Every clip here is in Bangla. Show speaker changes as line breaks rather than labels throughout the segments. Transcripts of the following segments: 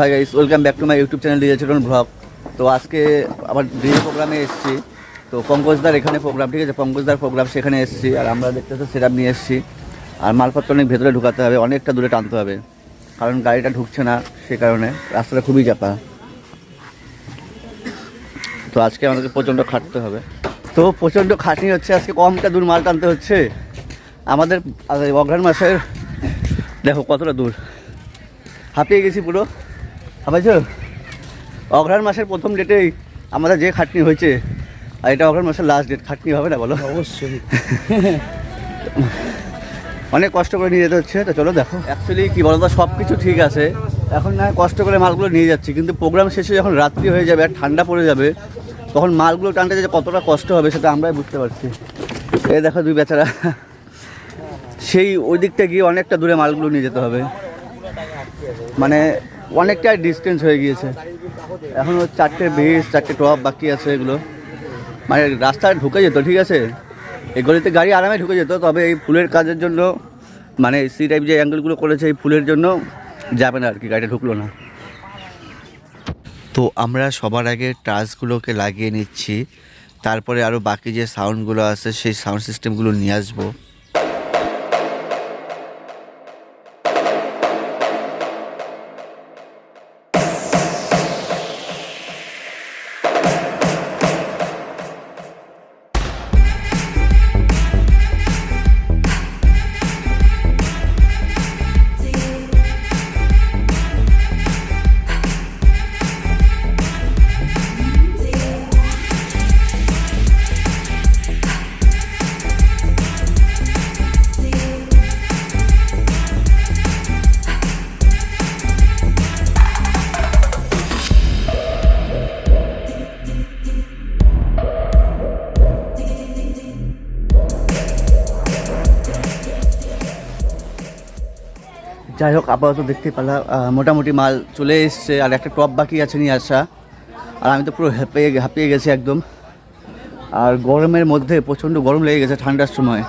Hi guys welcome back to my YouTube channel DJ Chilon vlog তো আজকে আবার ডিজে প্রোগ্রামে এসেছি। তো পঙ্কজদার এখানে প্রোগ্রাম ঠিক আছে? পঙ্কজদার প্রোগ্রাম সেখানে এসেছি আর আমরা দেখতে সেট নিয়ে এসেছি। আর মালপত্র অনেক ভেতরে ঢুকাতে হবে, অনেকটা দূরে টানতে হবে। কারণ গাড়িটা ঢুকছে না, সে কারণে রাস্তাটা খুবই চাপা। তো আজকে আমাদেরকে প্রচণ্ড খাটতে হবে। তো প্রচণ্ড খাটনি হচ্ছে, আজকে কমটা দূর মাল টানতে হচ্ছে। আমাদের অঘ্রাণ মাসের, দেখো কতটা দূর। হাঁপিয়ে গেছি পুরো। হাঁপাইছ অঘ্রাণ মাসের প্রথম ডেটেই আমাদের যে খাটনি হয়েছে আর এটা অঘ্রাণ মাসের লাস্ট ডেট খাটনি হবে না বলো?
অবশ্যই।
অনেক কষ্ট করে নিয়ে যেতে হচ্ছে তো চলো দেখো। অ্যাকচুয়ালি কী বলো তো সব কিছু ঠিক আছে। এখন না কষ্ট করে মালগুলো নিয়ে যাচ্ছি কিন্তু প্রোগ্রাম শেষে যখন রাত্রি হয়ে যাবে আর ঠান্ডা পড়ে যাবে তখন মালগুলো টানতে যে কতটা কষ্ট হবে সেটা আমরাই বুঝতে পারছি। এই দেখো দুই বেচারা। সেই ওই দিকটা গিয়ে অনেকটা দূরে মালগুলো নিয়ে যেতে হবে। মানে অনেকটাই ডিস্টেন্স হয়ে গিয়েছে। এখনও চারটে বেস চারটে টপ বাকি আছে এগুলো। মানে রাস্তায় ঢুকে যেত, ঠিক আছে? এই গলিতে গাড়ি আরামে ঢুকে যেত, তবে এই ফুলের কাজের জন্য মানে সি টাইপ যে অ্যাঙ্গেলগুলো করেছে এই ফুলের জন্য যাবে না আর কি, গাড়িটা ঢুকলো না।
তো আমরা সবার আগে টাচগুলোকে লাগিয়ে নিচ্ছি, তারপরে আরও বাকি যে সাউন্ডগুলো আছে, সেই সাউন্ড সিস্টেমগুলো নিয়ে আসব।
যাই হোক আপাতত দেখতে পেলাম মোটামুটি মাল চলে এসছে, আর একটা টপ বাকি আছে নিয়ে আসা। আর আমি তো পুরো হাঁপিয়ে হাঁপিয়ে গেছি একদম। আর গরমের মধ্যে প্রচণ্ড গরম লেগে গেছে ঠান্ডার সময়।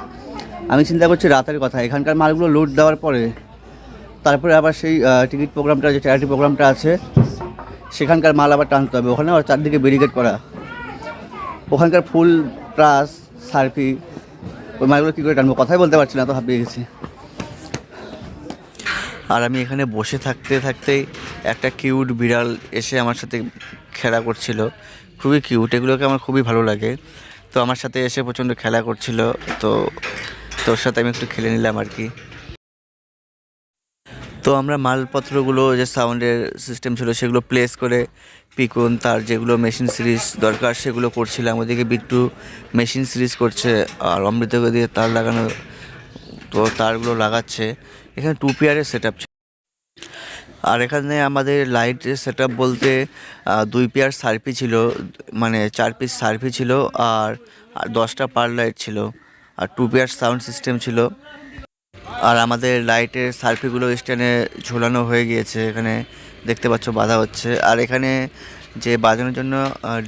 আমি চিন্তা করছি রাতের কথা, এখানকার মালগুলো লোড দেওয়ার পরে, তারপরে আবার সেই টিকিট প্রোগ্রামটা যে চ্যারিটি প্রোগ্রামটা আছে, সেখানকার মাল আবার টানতে হবে। ওখানে আবার চারদিকে ব্যারিকেড করা। ওখানকার ফুল প্লাস সার্ফি, ওই মালগুলো কী করে টানবো? কথাই বলতে পারছি না তো হাঁপিয়ে গেছি।
আর আমি এখানে বসে থাকতে থাকতেই একটা কিউট বিড়াল এসে আমার সাথে খেলা করছিল। খুবই কিউট, এগুলোকে আমার খুবই ভালো লাগে। তো আমার সাথে এসে প্রচণ্ড খেলা করছিল। তো তোর সাথে আমি একটু খেলে নিলাম আর কি। তো আমরা মালপত্রগুলো যে সাউন্ডের সিস্টেম ছিল সেগুলো প্লেস করে পিকুন তার যেগুলো মেশিন সিরিজ দরকার সেগুলো করছিলাম। ওদিকে বিট্টু মেশিন সিরিজ করছে আর অমৃতকে দিয়ে তার লাগানো, তো তারগুলো লাগাচ্ছে। এখানে টু পেয়ারের সেট আপ আর এখানে আমাদের লাইট সেট বলতে দুই পেয়ার সার্ফি ছিল মানে চার পিস সার্ফি ছিল আর দশটা পার লাইট ছিল। আর টু পেয়ার সাউন্ড সিস্টেম ছিল। আর আমাদের লাইটের সার্ফিগুলো স্ট্যান্ডে ঝোলানো হয়ে গিয়েছে, এখানে দেখতে পাচ্ছ বাধা হচ্ছে। আর এখানে যে বাজানোর জন্য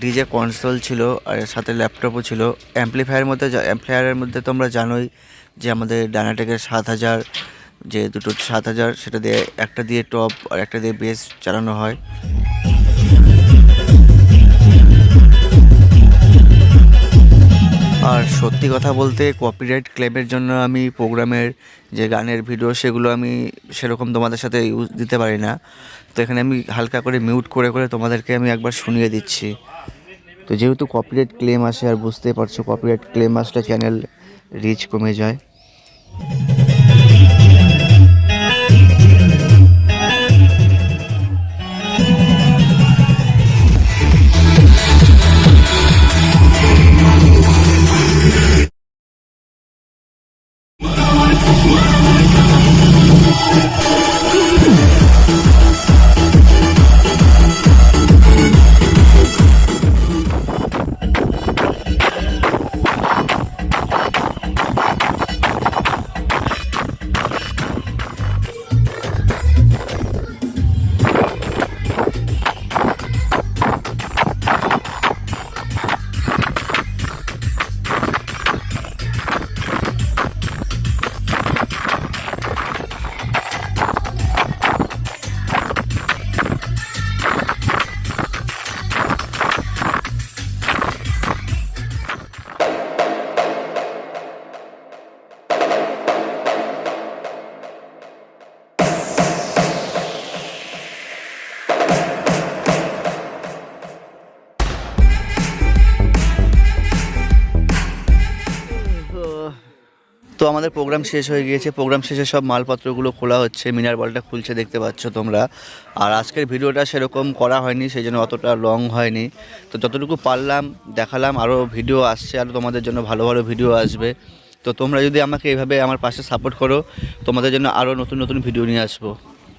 ডিজে কনসোল ছিল, আর সাথে ল্যাপটপও ছিল। অ্যাম্পলিফায়ারের মধ্যে অ্যাম্পলিফায়ারের মধ্যে তোমরা জানোই যে আমাদের ডানাটেকের সাত হাজার যে দুটো সাত হাজার, সেটা দিয়ে একটা দিয়ে টপ আর একটা দিয়ে বেস চালানো হয়। আর সত্যি কথা বলতে কপিরাইট ক্লেমের জন্য আমি প্রোগ্রামের যে গানের ভিডিও সেগুলো আমি সেরকম তোমাদের সাথে ইউজ দিতে পারি না। তো এখানে আমি হালকা করে মিউট করে করে তোমাদেরকে আমি একবার শুনিয়ে দিচ্ছি। তো যেহেতু কপিরাইট ক্লেম আসে, আর বুঝতেই পারছ কপিরাইট ক্লেম আসলে চ্যানেল রিচ কমে যায়। আমাদের প্রোগ্রাম শেষ হয়ে গিয়েছে। প্রোগ্রাম শেষে সব মালপত্রগুলো খোলা হচ্ছে। মিনার বলটা খুলছে, দেখতে পাচ্ছ তোমরা। আর আজকের ভিডিওটা সেরকম করা হয়নি সেই জন্য অতটা লং হয়নি। তো যতটুকু পারলাম, দেখালাম আরও ভিডিও আসছে আরও তোমাদের জন্য ভালো ভালো ভিডিও আসবে। তো তোমরা যদি আমাকে এভাবে আমার পাশে সাপোর্ট করো, তোমাদের জন্য আরও নতুন নতুন ভিডিও নিয়ে আসব।